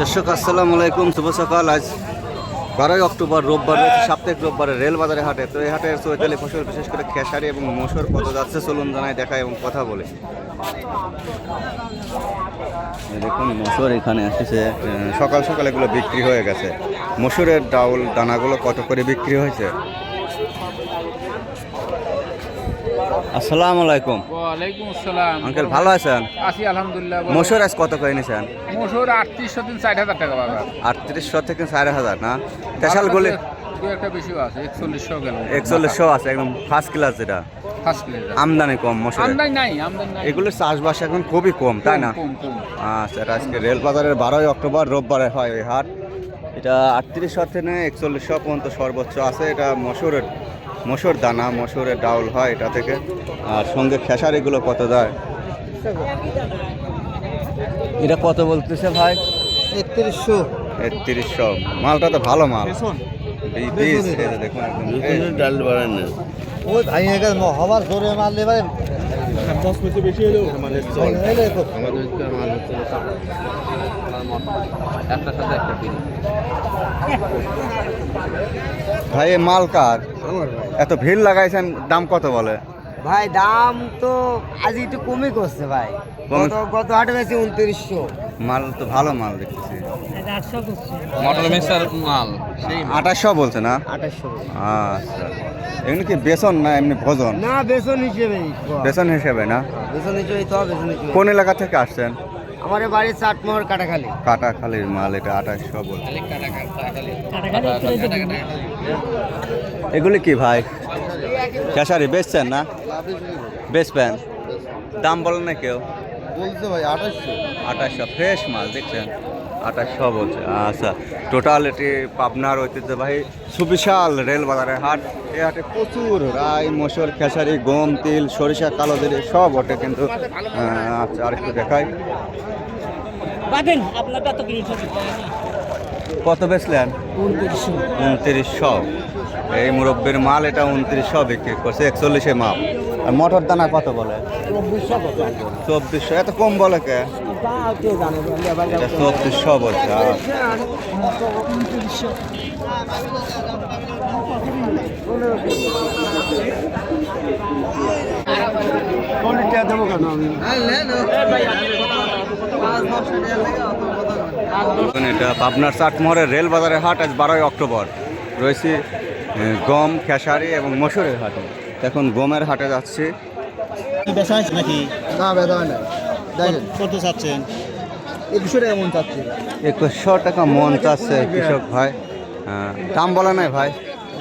দর্শক, আসসালামু আলাইকুম। শুভ সকাল। আজ বারোই অক্টোবর, রোববার সাপ্তাহিক রোববারে রেল বাজারে হাটে। তো এই হাটের চৈতালি ফসল, বিশেষ করে খেসারি এবং মসুর, কত যাচ্ছে চলুন জানাই দেখায় এবং কথা বলে। দেখুন, মসুর এখানে এসেছে সকাল সকাল এগুলো বিক্রি হয়ে গেছে। মসুরের ডাউল, দানাগুলো কত করে বিক্রি হয়েছে? আসসালামু আলাইকুম। ওয়ালাইকুম আসসালাম। আঙ্কেল ভালো আছেন? আছি আলহামদুলিল্লাহ মসুর আজ কত করে নিয়েছেন মসুর আটত্রিশশো দিন ষাট হাজার টাকা বাজার। আটত্রিশশো থেকে চার হাজার না? গলি একটা বেশিও আছে একচল্লিশশো গেল। একচল্লিশশো আছে একদম ফার্স্ট ক্লাস যেটা। আমদানি কম মশলা আমদানি নাই আমদানি নাই। এগুলোর চাষবাস এখন খুবই কম তাই না? আচ্ছা আজকে রেল বাজারের বারোই অক্টোবর রোববারে হয় এই হাট। এটা আটত্রিশশো থেকে একচল্লিশশো পর্যন্ত সর্বোচ্চ আছে এটা মসুরের মসুর দানা মসুরের ডাউল হয় এটা থেকে। আর সঙ্গে খেসারিগুলো কত দেয় এটা কত বলতেছে ভাই? একত্রিশশো। একত্রিশশো। মালটা তো ভালো মাল। বীজ দেখুন ডাল বাড়ান না। ওই ভাই হবার জোরে এবারে মাল হচ্ছে একটা সাথে একটা কিলো ভাই মাল কার? আমার ভাই। এত ভিড় লাগাইছেন দাম কত বলে? ভাই দাম তো আজ একটু কমই করছে ভাই। গত গত হাটে বেশি উনত্রিশশো। মাল তো ভালো মাল দেখতেছি। মটর মিক্সার মাল আঠাশশো বলছে না? আঠাশশো আচ্ছা। এমনি কি বেসন না এমনি ভোজন? না বেসন হিসেবে বেসন হিসেবে না? বেসন হিসেবে তো বেসন হিসেবে কোন এলাকা থেকে আসছেন? আমার বাড়ি বাড়ির চাটমোহর কাটাখালি। কাটাখালির মাল এটা আঠাশশো বল এগুলি কি ভাই? খেসারি বেচছেন না? বেচবেন? দাম বলেন না কেউ। বলছে ভাই আঠাশশো আঠাশশো ফ্রেশ মাল দেখছেন? আঠাশশো বলছে। আচ্ছা টোটাল এটি পাবনার ঐতিহ্যবাহী সুবিশাল রেল বাজারের হাট। এই হাটে প্রচুর রাই মসুর খেসারি গম তিল সরিষা কালো জিরে সব ওঠে কিন্তু আচ্ছা দেখাই। আপনারটা তো কিনে কত বেচলেন? উনত্রিশশো। এই মুরব্বীর মাল এটা উনত্রিশশো বিক্রি করছে একচল্লিশে মাপ আর মটর দানা কত বলে? চব্বিশশো এত কম বলে কে। এটা বলছে পাবনার চাটমোহরের রেল বাজারের হাট আজ বারোই অক্টোবর। রয়েছে গম খেসারি এবং মসুরের হাটে। এখন গমের হাটে যাচ্ছি। বেচা নাকি? না বেদা না দেখেন। কত চাচ্ছেন? একুশশো টাকা মন চাচ্ছি। একুশশো টাকা মন চাচ্ছে কৃষক ভাই। হ্যাঁ, দাম বলে নাই ভাই।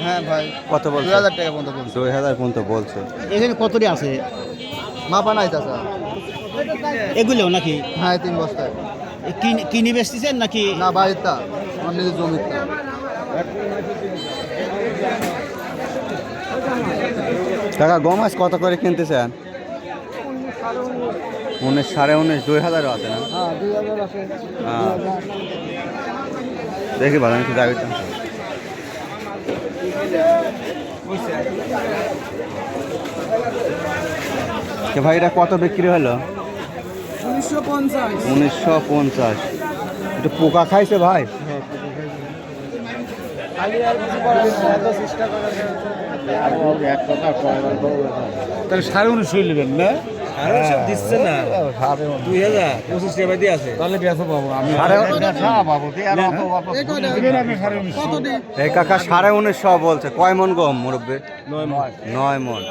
হ্যাঁ ভাই কত বলছে? দুই হাজার টাকা পর্যন্ত বলছে। দুই হাজার পর্যন্ত বলছে। এখানে কতটি আছে? মাপা নাই চাষা এগুলো নাকি? হ্যাঁ তিন বস্তায় এ কিনে- বেচতেছেন নাকি? না বাড়ির তা আমার নিজের জমির তা টাকা গম আজ কত করে কিনতেছেন? উনিশ সাড়ে উনিশ দুই হাজারও আছে না? হ্যাঁ হ্যাঁ। দেখি ভালো আমি যাবে ভাই এটা কত বিক্রি হলো? উনিশশো পঞ্চাশ। উনিশশো পঞ্চাশ। একটু পোকা খাইছে ভাই। তাহলে সাড়ে উনিশশো নেবেন না? কাকা সাড়ে উনিশশো বলছে। কয় মন গম মুরব্বী? নয় মন।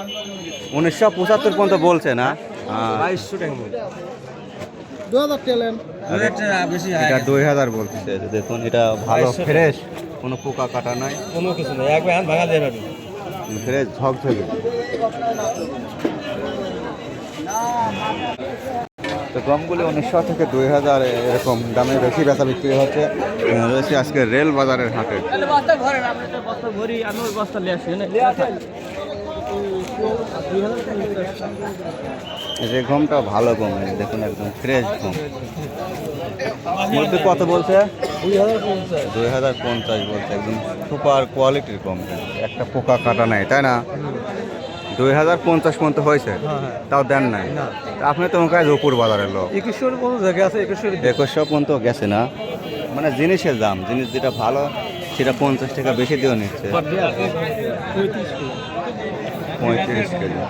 উনিশশো পঁচাত্তর পর্যন্ত বলছে না? হ্যাঁ। দুই হাজার বলতেছে দেখুন এটা ভালো ফ্রেশ। কোনো পোকা কাটা নাই। কোনো কিছু নেই একবার হাত ভাঙা দিয়ে পারবি ফ্রেশ ঝকঝকে তো গমগুলি উনিশশো থেকে দুই হাজার এরকম দামে বেশি বেচা বিক্রি হচ্ছে। রয়েছে আজকে রেল বাজারের হাটে। যে গমটা ভালো এই দেখুন একদম ফ্রেশ গম মধ্যে কত বলছে? দুই হাজার পঞ্চাশ বলছে একদম সুপার কোয়ালিটির গম একটা পোকা কাটা নাই তাই না? দুই হাজার পঞ্চাশ পর্যন্ত হয়েছে হ্যাঁ হ্যাঁ। তাও দেন নাই। আপনি তো কাজ উপর বাজারের লোক। একুশশো পর্যন্ত গেছে না। মানে জিনিসের দাম জিনিস যেটা ভালো সেটা পঞ্চাশ টাকা বেশি দিয়েও নিচ্ছে। পঁয়ত্রিশ কেজি।